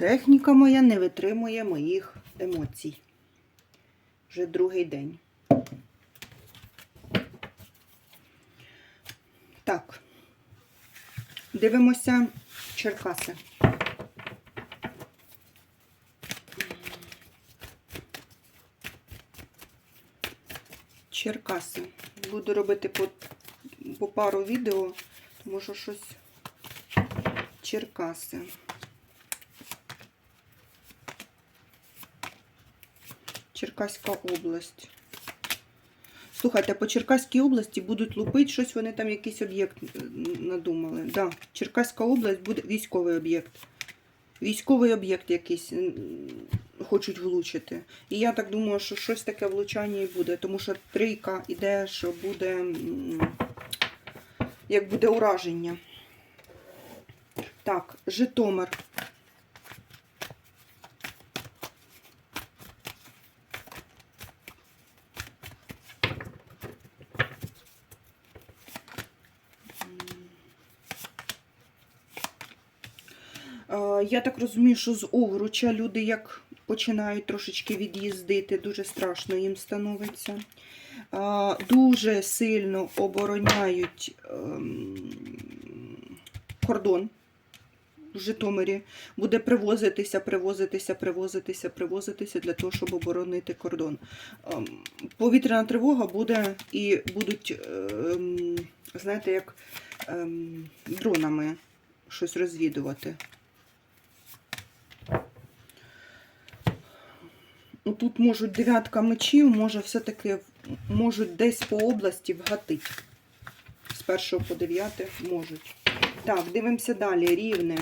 Техніка моя не витримує моїх емоцій. Вже другий день. Так. Дивимося Черкаси. Черкаси. Буду робити по, по пару відео, тому що щось Черкаси. Черкаська область. Слухайте, по Черкаській області будуть лупити, щось вони там якийсь об'єкт надумали. Да, Черкаська область буде військовий об'єкт. Військовий об'єкт якийсь хочуть влучити. І я так думаю, що щось таке влучання і буде, тому що трійка іде, що буде, як буде ураження. Так, Житомир. Я так розумію, що з Овруча люди як починають трошечки від'їздити, дуже страшно їм становиться. Дуже сильно обороняють ем, кордон в Житомирі. Буде привозитися, привозитися, привозитися, привозитися для того, щоб оборонити кордон. Ем, Повітряна тривога буде і будуть, ем, знаєте, як дронами щось розвідувати. Тут можуть дев'ятка мечів, може все-таки можуть десь по області вгатити. З першого по дев'яте можуть. Так, дивимося далі. Рівне.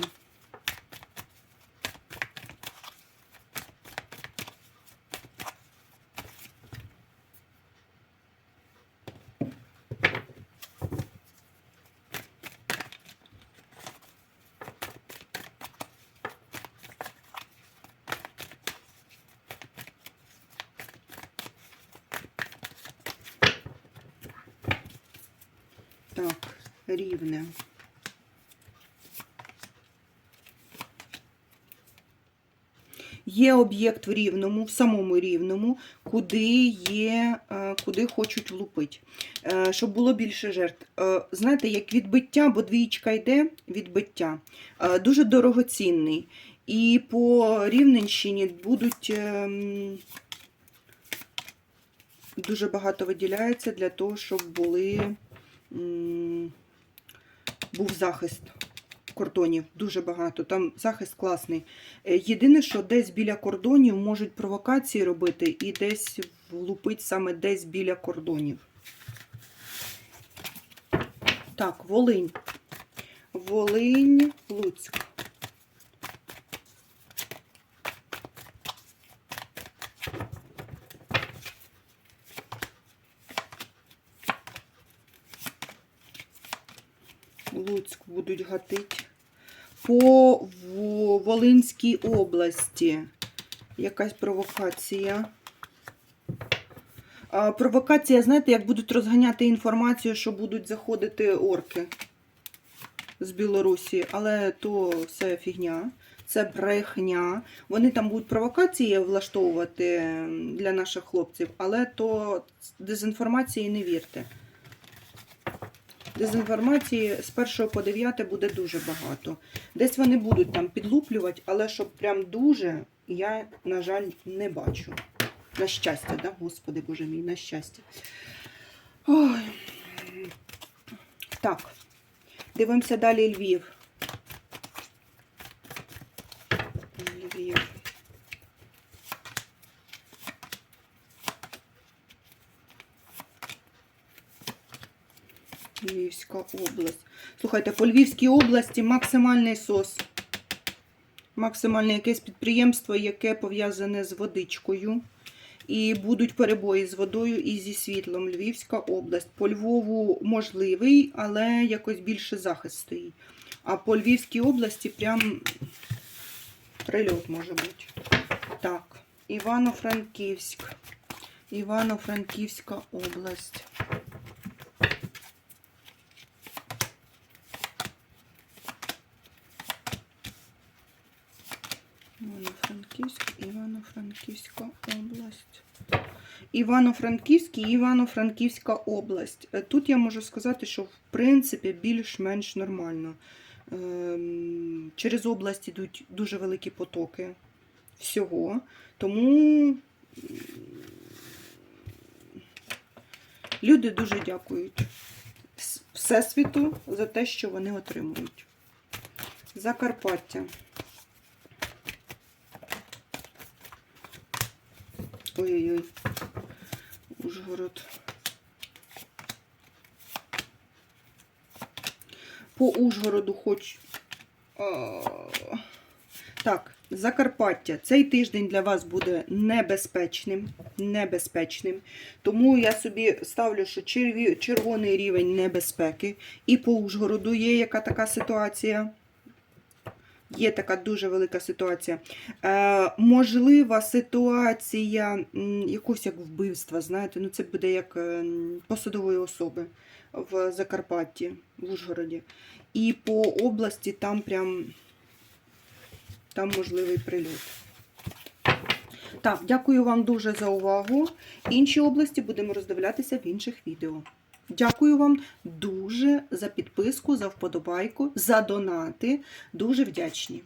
Так, рівне. Є об'єкт в рівному, в самому рівному, куди є, е, куди хочуть влупити, Е, щоб було більше жертв. Е, Знаєте, як відбиття, бо двічка йде відбиття, дуже дорогоцінний. І по Рівненщині будуть ем, дуже багато виділяється для того, щоб були, був захист кордонів. Дуже багато. Там захист класний. Е, Єдине, що десь біля кордонів можуть провокації робити і десь влупить саме десь біля кордонів. Так, Волинь. Волинь, Луцьк. Луцьк будуть гатити. По Волинській області якась провокація. Провокація, знаєте, як будуть розганяти інформацію, що будуть заходити орки з Білорусі, але то все фігня, це брехня. Вони там будуть провокації влаштовувати для наших хлопців, але то дезінформації не вірте. Дезінформації з 1 по 9 буде дуже багато. Десь вони будуть там підлуплювати, але щоб прям дуже, я, на жаль, не бачу. На щастя, да? Господи Боже мій, на щастя. Ой. Так, дивимося далі Львів. Львів. Львівська область. Слухайте, по Львівській області максимальний сос. Максимальне якесь підприємство, яке пов'язане з водичкою. І будуть перебої з водою і зі світлом. Львівська область. По Львову можливий, але якось більше захист стоїть. А по Львівській області прям прильот може бути. Так, Івано-Франківськ. Івано-Франківська область. Івано-Франківськ, Івано-Франківська область. Івано-Франківськ і Івано-Франківська область. Е, Тут я можу сказати, що в принципі більш-менш нормально. Ем, Через область йдуть дуже великі потоки всього. Тому люди дуже дякують Всесвіту за те, що вони отримують. Закарпаття. Ой-ой-ой. Ужгород. По Ужгороду хоч. Так, Закарпаття. Цей тиждень для вас буде небезпечним. Небезпечним. Тому я собі ставлю, що черві- червоний рівень небезпеки. І по Ужгороду є яка така ситуація. Є така дуже велика ситуація. Е, можлива ситуація якогось як вбивства, знаєте, ну це буде як е, посадової особи в Закарпатті, в Ужгороді. І по області там прям там можливий прильот. Так, дякую вам дуже за увагу. Інші області будемо роздивлятися в інших відео. Дякую вам дуже за підписку, за вподобайку, за донати. Дуже вдячні.